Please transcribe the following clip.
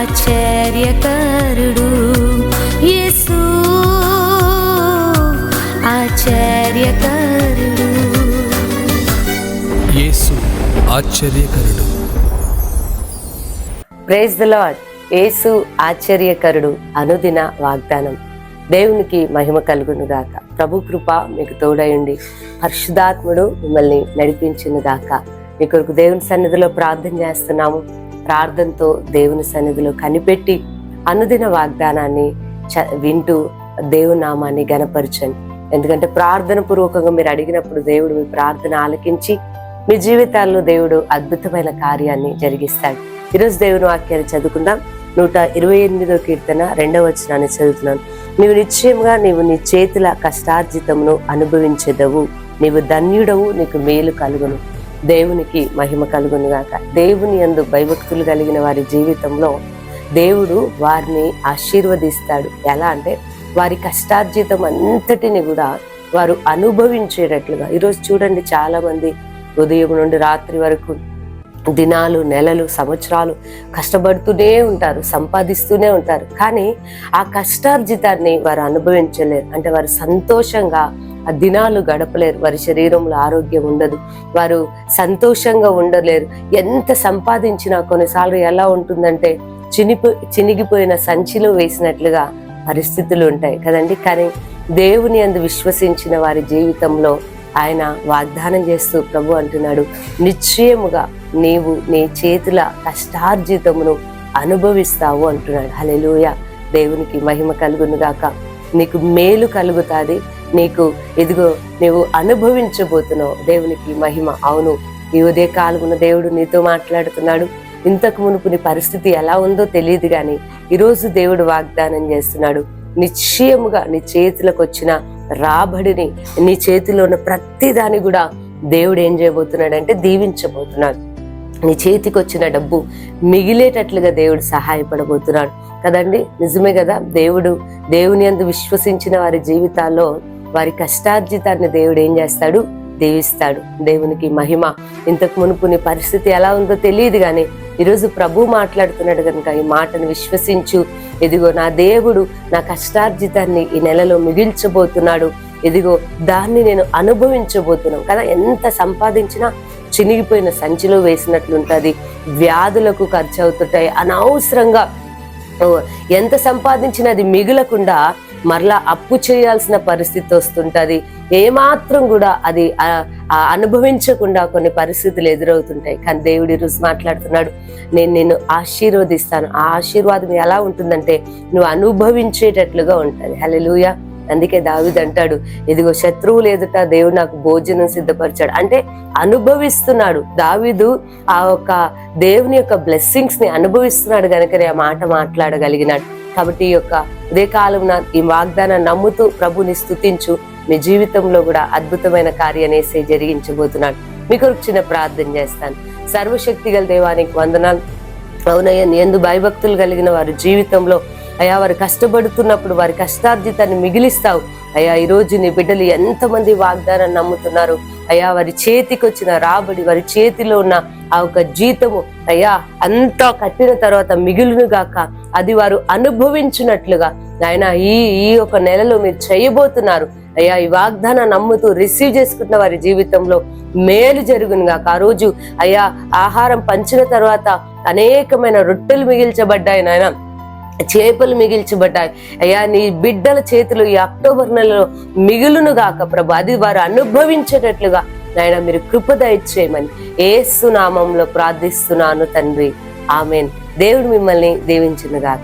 ఆశ్చర్యకరుడు యేసు. ఆశ్చర్యకరుడు. యేసు ఆశ్చర్యకరుడు. ప్రేజ్ ద లాడ్ యేసు ఆశ్చర్యకరుడు అనుదిన వాగ్దానం. దేవునికి మహిమ కలుగును గాక. ప్రభు కృప మీకు తోడయుండి. పరిశుధాత్ముడు మిమ్మల్ని నడిపించును గాక. మీ కొరకు దేవుని సన్నిధిలో ప్రార్థన చేస్తున్నాము. ప్రార్థనతో దేవుని సన్నిధిలో కనిపెట్టి అనుదిన వాగ్దానాన్ని చ వింటూ దేవుని నామాన్ని గనపరచండి ఎందుకంటే ప్రార్థన పూర్వకంగా మీరు అడిగినప్పుడు దేవుడు మీ ప్రార్థన ఆలకించి మీ జీవితాల్లో దేవుడు అద్భుతమైన కార్యాన్ని జరిగిస్తాడు. ఈరోజు దేవుని వాక్యాన్ని చదువుకుందాం. నూట ఇరవై ఎనిమిదో కీర్తన రెండవ వచనాన్ని చదువుతున్నాను. నీవు నిశ్చయంగా నీవు నీ చేతుల కష్టార్జితమును అనుభవించెదవు. నీవు ధన్యుడవు నీకు మేలు కలుగును. దేవునికి మహిమ కలుగునుగాక. దేవుని యందు భయభక్తులు కలిగిన వారి జీవితంలో దేవుడు వారిని ఆశీర్వదిస్తాడు. ఎలా అంటే వారి కష్టార్జితం అంతటిని కూడా వారు అనుభవించేటట్లుగా. ఈరోజు చూడండి చాలా మంది ఉదయం నుండి రాత్రి వరకు దినాలు నెలలు సంవత్సరాలు కష్టపడుతూనే ఉంటారు సంపాదిస్తూనే ఉంటారు. కానీ ఆ కష్టార్జితాన్ని వారు అనుభవించలేరు. అంటే వారు సంతోషంగా ఆ దినాలు గడపలేరు. వారి శరీరంలో ఆరోగ్యం ఉండదు. వారు సంతోషంగా ఉండలేరు. ఎంత సంపాదించినా కొన్నిసార్లు ఎలా ఉంటుందంటే చినిపో చినిగిపోయిన సంచిలో వేసినట్లుగా పరిస్థితులు ఉంటాయి కదండి. కానీ దేవుని అందు విశ్వసించిన వారి జీవితంలో ఆయన వాగ్దానం చేస్తూ ప్రభు అంటున్నాడు నిశ్చయముగా నీవు నీ చేతుల కష్టార్జితమును అనుభవిస్తావు అంటున్నాడు. హలెలుయ దేవునికి మహిమ కలుగును గాక. నీకు మేలు కలుగుతాది. నీకు ఇదిగో నీవు అనుభవించబోతున్నావు దేవునికి మహిమ. అవును ఈ ఉదయ కాలమున దేవుడు నీతో మాట్లాడుతున్నాడు. ఇంతకు మునుపు నీ పరిస్థితి ఎలా ఉందో తెలియదు కానీ ఈరోజు దేవుడు వాగ్దానం చేస్తున్నాడు. నిశ్చయముగా నీ చేతులకు వచ్చిన రాబడిని నీ చేతిలో ఉన్న ప్రతిదాని కూడా దేవుడు ఏం చేయబోతున్నాడు అంటే దీవించబోతున్నాడు. నీ చేతికి వచ్చిన డబ్బు మిగిలేటట్లుగా దేవుడు సహాయపడబోతున్నాడు. కదండి? నిజమే కదా? దేవుడు దేవుని అందు విశ్వసించిన వారి జీవితాల్లో వారి కష్టార్జితాన్ని దేవుడు ఏం చేస్తాడు? దీవిస్తాడు. దేవునికి మహిమ. ఇంతకు మునుపు నీ పరిస్థితి ఎలా ఉందో తెలియదు కానీ ఈరోజు ప్రభు మాట్లాడుతున్నాడు కనుక ఈ మాటను విశ్వసించు. ఇదిగో నా దేవుడు నా కష్టార్జితాన్ని ఈ నెలలో మిగిల్చబోతున్నాడు. ఇదిగో దాన్ని నేను అనుభవించబోతున్నాను కదా. ఎంత సంపాదించినా చినిగిపోయిన సంచిలో వేసినట్లుంటది వ్యాధులకు ఖర్చు అవుతుంటాయి అనవసరంగా ఓ, ఎంత సంపాదించినా అది మిగులకుండా మరలా అప్పు చేయాల్సిన పరిస్థితి వస్తుంటది. ఏమాత్రం కూడా అది అనుభవించకుండా కొన్ని పరిస్థితులు ఎదురవుతుంటాయి. కానీ దేవుడి ఈరోజు మాట్లాడుతున్నాడు నేను నిన్ను ఆశీర్వదిస్తాను. ఆ ఆశీర్వాదం ఎలా ఉంటుందంటే నువ్వు అనుభవించేటట్లుగా ఉంటుంది. హల్లెలూయ. అందుకే దావిద్ అంటాడు ఇదిగో శత్రువులు ఎదుట దేవుడు నాకు భోజనం సిద్ధపరిచాడు. అంటే అనుభవిస్తున్నాడు. దావిదు ఆ యొక్క దేవుని యొక్క బ్లెస్సింగ్స్ని అనుభవిస్తున్నాడు కనుక ఆ మాట మాట్లాడగలిగినాడు. కాబట్టి ఈ యొక్క ఉదయకాలం ఈ వాగ్దానం నమ్ముతూ ప్రభుని స్తుతించు. మీ జీవితంలో కూడా అద్భుతమైన కార్యాన్ని జరిగించబోతున్నాడు. మీకు చిన్న ప్రార్థన చేస్తాను. సర్వశక్తి గల దేవానికి వందనాలు. అవునయ్య ఎందు భయభక్తులు కలిగిన వారి జీవితంలో అయ్యా వారు కష్టపడుతున్నప్పుడు వారి కష్టార్జితాన్ని మిగిలిస్తావు. అయ్యా ఈ రోజు నీ బిడ్డలు ఎంతమంది వాగ్దానాన్ని నమ్ముతున్నారు. అయ్యా వారి చేతికి వచ్చిన రాబడి వారి చేతిలో ఉన్న ఆ ఒక జీతము అయ్యా అంతా కట్టిన తర్వాత మిగులును గాక అది వారు అనుభవించినట్లుగా నాయన ఈ ఈ ఒక నెలలో మీరు చేయబోతున్నారు. అయ్యా ఈ వాగ్దానం నమ్ముతూ రిసీవ్ చేసుకున్న వారి జీవితంలో మేలు జరుగును గాక. ఆ రోజు అయ్యా ఆహారం పంచిన తర్వాత అనేకమైన రొట్టెలు మిగిల్చబడ్డాయి నాయన. చేపలు మిగిల్చబడ్డాయి. అయ్యా నీ బిడ్డల చేతులు ఈ అక్టోబర్ నెలలో మిగులును గాక ప్రభు. అది వారు అనుభవించేటట్లుగా నాయన మీరు కృప దయచేయమని ఏసునామంలో ప్రార్థిస్తున్నాను తండ్రి. ఆమెన్. దేవుడు మిమ్మల్ని దీవించును గాక.